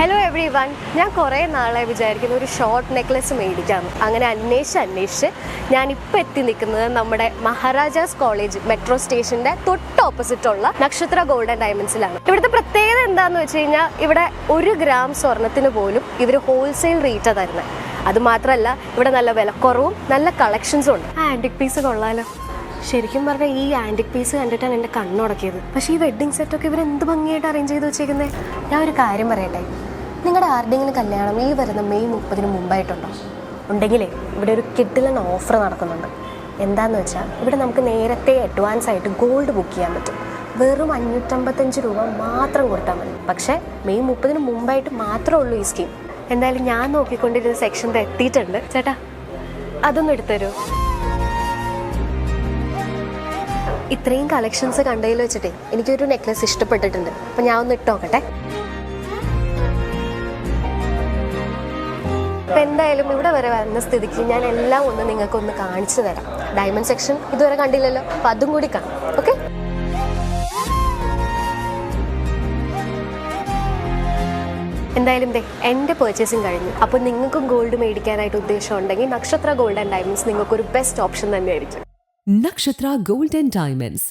Hello every one ഞാൻ കുറേ നാളെ വിചാരിക്കുന്ന ഒരു ഷോർട്ട് നെക്ലസ് മേടിക്കാം അങ്ങനെ അന്വേഷിച്ച് അന്വേഷിച്ച് ഞാൻ ഇപ്പം എത്തി നിൽക്കുന്നത് നമ്മുടെ മഹാരാജാസ് കോളേജ് മെട്രോ സ്റ്റേഷന്റെ തൊട്ട് ഓപ്പോസിറ്റുള്ള നക്ഷത്ര ഗോൾഡൻ ഡയമണ്ട്സിലാണ് ഇവിടുത്തെ പ്രത്യേകത എന്താണെന്ന് വെച്ച് കഴിഞ്ഞാൽ ഇവിടെ ഒരു ഗ്രാം സ്വർണത്തിന് പോലും ഇവർ ഹോൾസെയിൽ റേറ്റ് തരുന്നത് അതുമാത്രമല്ല ഇവിടെ നല്ല വിലക്കുറവും നല്ല കളക്ഷൻസും ഉണ്ട്. ആ ആന്റിക് പീസ് കൊള്ളാലോ. ശരിക്കും പറഞ്ഞാൽ ഈ ആന്റിക് പീസ് കണ്ടിട്ടാണ് എന്റെ കണ്ണുടക്കിയത്. പക്ഷേ ഈ വെഡ്ഡിങ് സെറ്റൊക്കെ എന്ത് ഭംഗിയായിട്ട് അറേഞ്ച് ചെയ്ത് വെച്ചേക്കുന്നത് ഞാൻ ഒരു കാര്യം പറയട്ടെ? നിങ്ങളുടെ ആരുടെയെങ്കിലും കല്യാണം ഈ വരുന്ന മെയ് മുപ്പതിന് മുമ്പായിട്ടുണ്ടോ? ഉണ്ടെങ്കിലേ ഇവിടെ ഒരു കിഡിലൻ ഓഫർ നടക്കുന്നുണ്ട്. എന്താന്ന് വെച്ചാൽ ഇവിടെ നമുക്ക് നേരത്തെ അഡ്വാൻസ് ആയിട്ട് ഗോൾഡ് ബുക്ക് ചെയ്യാൻ പറ്റും. വെറും അഞ്ഞൂറ്റമ്പത്തഞ്ച് രൂപ മാത്രം കൊടുത്താൽ മതി. പക്ഷേ മെയ് മുപ്പതിന് മുമ്പായിട്ട് മാത്രമേ ഉള്ളൂ ഈ സ്കീം എന്തായാലും ഞാൻ നോക്കിക്കൊണ്ടിരുന്ന സെക്ഷനിൽ എത്തിയിട്ടുണ്ട്. ചേട്ടാ അതൊന്നും എടുത്തരൂ ഇത്രയും കളക്ഷൻസ് കണ്ടതിൽ വെച്ചിട്ടേ എനിക്കൊരു നെക്ലസ് ഇഷ്ടപ്പെട്ടിട്ടുണ്ട്. അപ്പം ഞാൻ ഒന്ന് ഇട്ട് നോക്കട്ടെ അപ്പം എന്തായാലും ഇവിടെ വരെ വരുന്ന സ്ഥിതിക്ക് ഞാൻ എല്ലാം ഒന്ന് നിങ്ങൾക്കൊന്ന് കാണിച്ചു തരാം. ഡയമണ്ട് സെക്ഷൻ ഇതുവരെ കണ്ടില്ലല്ലോ അപ്പം അതും കൂടി കാണാം. ഓക്കെ എന്തായാലും ദേ എന്റെ പർച്ചേസിങ് കഴിഞ്ഞു. അപ്പോൾ നിങ്ങൾക്കും ഗോൾഡ് മേടിക്കാനായിട്ട് ഉദ്ദേശം ഉണ്ടെങ്കിൽ നക്ഷത്ര ഗോൾഡ് ആൻഡ് ഡയമണ്ട്സ് നിങ്ങൾക്കൊരു ബെസ്റ്റ് ഓപ്ഷൻ തന്നെയായിരിക്കും. Nakshatra gold and Diamonds,